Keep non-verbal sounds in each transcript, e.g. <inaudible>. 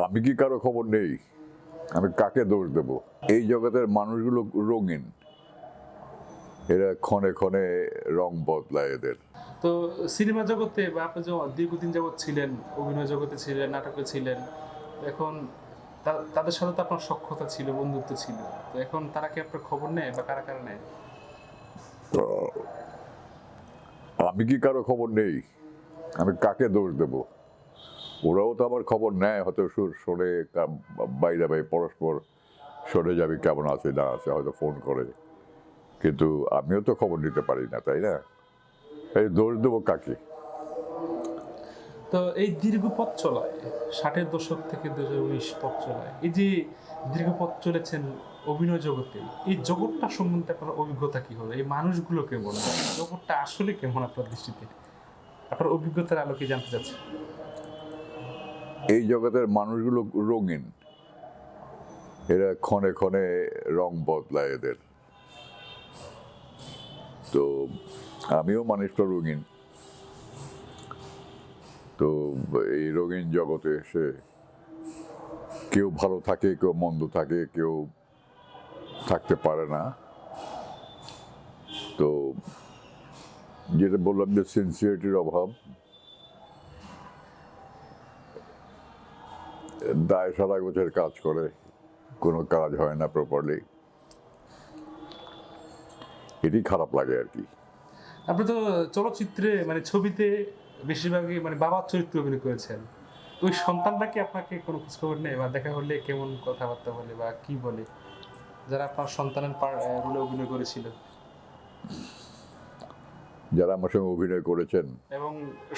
আমি কি কারও খবর নেই? আমি কাকে দোষ দেব? এই জগতের মানুষগুলো রঙিন। এরা ক্ষণে ক্ষণে রং বদলায় এদের। তো সিনেমা জগতে বা আপনি যে দীর্ঘদিন যাবৎ ছিলেন অভিনয় জগতে ছিলেন নাটকে ছিলেন এখন তাদের সাথে তো আপনার সক্ষতা ছিল বন্ধুত্ব ছিল। তো এখন তারা কি আপনার খবর নেয় বা কারা কারা নেয়? তো আমি কি কারও খবর নেই? আমি কাকে দোষ দেব? ওরাও তো আবার খবর নেয়, হয়তো কা- বাইরে বাই পরস্পর সরে যাবে কেমন আছে, না আছে, হয়তো ফোন করে। কিন্তু আমিও তো খবর নিতে পারি না, তাই না? এই দোষ দেবো কাকে? তো এই দীর্ঘ পথ চলায়, ষাটের দশক থেকে দু হাজার উনিশ পথ চলায়, এই যে দীর্ঘ পথ চলেছেন অভিনয় জগতে, এই জগৎটা সম্বন্ধে আপনার অভিজ্ঞতা কি হলো? এই মানুষগুলো কেমন? জগৎটা আসলে কেমন আপনার দৃষ্টিতে? আপনার অভিজ্ঞতার আলোকে জানতে চাচ্ছি। এই জগতের মানুষগুলো রঙিন। এরা ক্ষণে ক্ষণে রং বদলায় এদের। তো আমিও মানুষটা রঙিন। তো এই রঙিন জগতে এসে কেউ ভালো থাকে, কেউ মন্দ থাকে, কেউ থাকতে পারে না। তো যেটা বললাম যে সিনসিয়ারিটির অভাব। দায় সারা গোছের কাজ করে কোনো কাজ হয় না প্রপারলি এটি খারাপ লাগে আর কি। আপনি তো চলচ্চিত্রে মানে ছবিতে বেশিরভাগই মানে বাবার চরিত্র অভিনয় করেছেন। ওই সন্তানরা কি আপনাকে কোনো খোঁজ খবর নেই বা দেখা হলে কেমন কথাবার্তা বলে বা কি বলে? যারা আপনার সন্তানের রোলে অভিনয় করেছিল। যারা আমার সঙ্গে অভিনয় করেছেন। এবং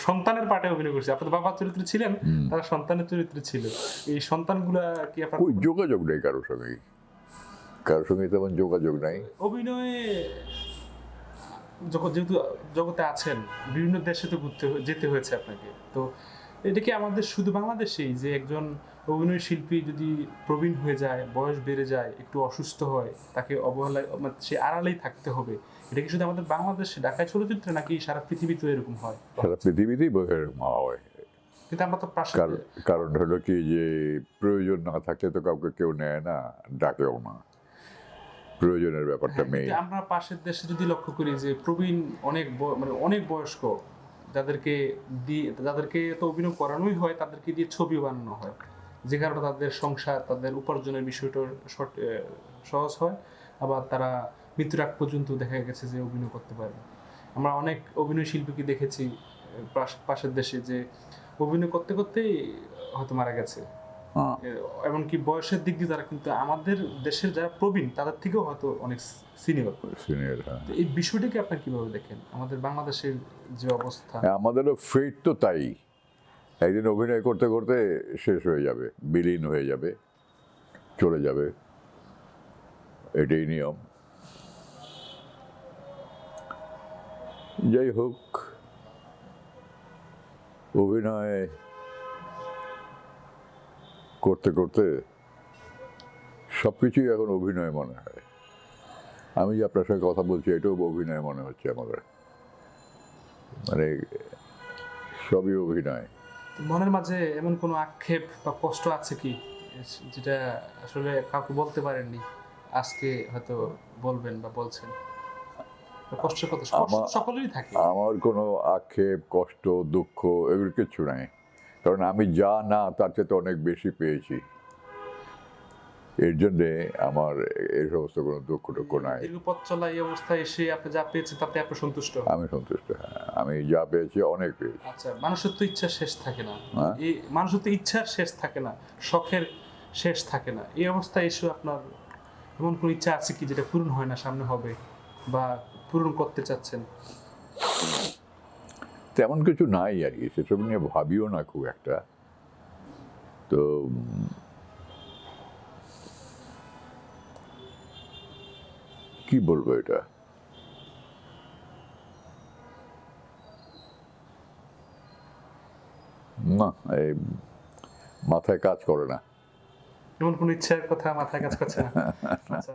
সন্তানের পাটে অভিনয় করেছে। আপনার বাবার চরিত্র ছিলেন তারা সন্তানের চরিত্রে ছিল। এই সন্তানগুলা কি আপনার ওই যোগাযোগ নেই কারোর সঙ্গে। কারোর সঙ্গে তেমন যোগাযোগ নাই। অভিনয়ে যখন যেহেতু জগতে আছেন বিভিন্ন দেশে তো ঘুরতে যেতে হয়েছে আপনাকে। তো এটা কি আমাদের শুধু বাংলাদেশেই যে একজন অভিনয় শিল্পী যদি প্রবীণ হয়ে যায় বয়স বেড়ে যায় একটু অসুস্থ হয় তাকে অবহেলায় মানে সে আড়ালেই থাকতে হবে এটা কি শুধু আমাদের বাংলাদেশে ঢাকায় চলচ্চিত্রে নাকি সারা পৃথিবীতে এরকম হয়? সারা পৃথিবীতেই বোধহয় মা হয়। কিন্তু আমরা তো কারণ হলো কি যে প্রয়োজন না থাকলে তো কাউকে কেউ নেয় না ডাকেও না। প্রয়োজনের ব্যাপারটা মেয়ে আমরা পাশের দেশে যদি লক্ষ্য করি যে প্রবীণ অনেক মানে অনেক বয়স্ক যাদেরকে দিয়ে যাদেরকে তো অভিনয় করানোই হয়, তাদেরকে দিয়ে ছবি বানানো হয়। যে কারণে তাদের সংসার, তাদের উপার্জনের বিষয়টা সহজ হয়। আবার তারা মৃত্যুর আগ পর্যন্ত দেখা গেছে যে অভিনয় করতে পারে আমরা অনেক অভিনয় শিল্পীকে দেখেছি পাশ- পাশের দেশে যে অভিনয় করতে করতেই হয়তো মারা গেছে। এমনকি বয়সের দিক দিয়ে যারা কিন্তু আমাদের দেশের যারা প্রবীণ তাদের থেকেও হয়তো অনেক সিনিয়র সিনিয়র হ্যাঁ। এই বিষয়টিকে আপনার কীভাবে দেখেন? আমাদের বাংলাদেশের যে অবস্থা। হ্যাঁ, আমাদেরও ফেট তো তাই। একদিন অভিনয় করতে করতে শেষ হয়ে যাবে বিলীন হয়ে যাবে চলে যাবে। এটাই নিয়ম। যাই হোক অভিনয় করতে করতে সব কিছুই এখন অভিনয় মনে হয়। আমি যে আপনার সঙ্গে কথা বলছি এটাও অভিনয় মনে হচ্ছে আমাদের। মানে সবই অভিনয়। মনের মাঝে এমন কোনো আক্ষেপ বা কষ্ট আছে কি যেটা আসলে কাউকে বলতে পারেননি? আজকে হয়তো বলবেন বা বলছেন। কষ্টের কথা সকলেরই থাকে। আমার কোনো আক্ষেপ কষ্ট দুঃখ এগুলো কিছু নাই। কারণ আমি যা না তার চেয়ে তো অনেক বেশি পেয়েছি। এর জন্যে আমার এই সমস্ত কোনো দুঃখ টুক্ষ নাই। পথ চলা এই অবস্থায় এসে আপনি যা পেয়েছেন তাতে আপনি সন্তুষ্ট? আমি সন্তুষ্ট হ্যাঁ। আমি যা পেয়েছি অনেক পেয়েছি। আচ্ছা মানুষের তো ইচ্ছা শেষ থাকে না। হ্যাঁ। এই মানুষের তো ইচ্ছার শেষ থাকে না শখের শেষ থাকে না। এই অবস্থায় এসে আপনার এমন কোনো ইচ্ছা আছে কি যেটা পূরণ হয় না সামনে হবে বা পূরণ করতে চাচ্ছেন? তেমন কিছু নাই আর কি। সেসব নিয়ে ভাবিও না খুব একটা। তো কি বলব এটা? না এই মাথায় কাজ করে না। এমন কোনো ইচ্ছার কথা মাথায় কাজ করছে না? <laughs> আচ্ছা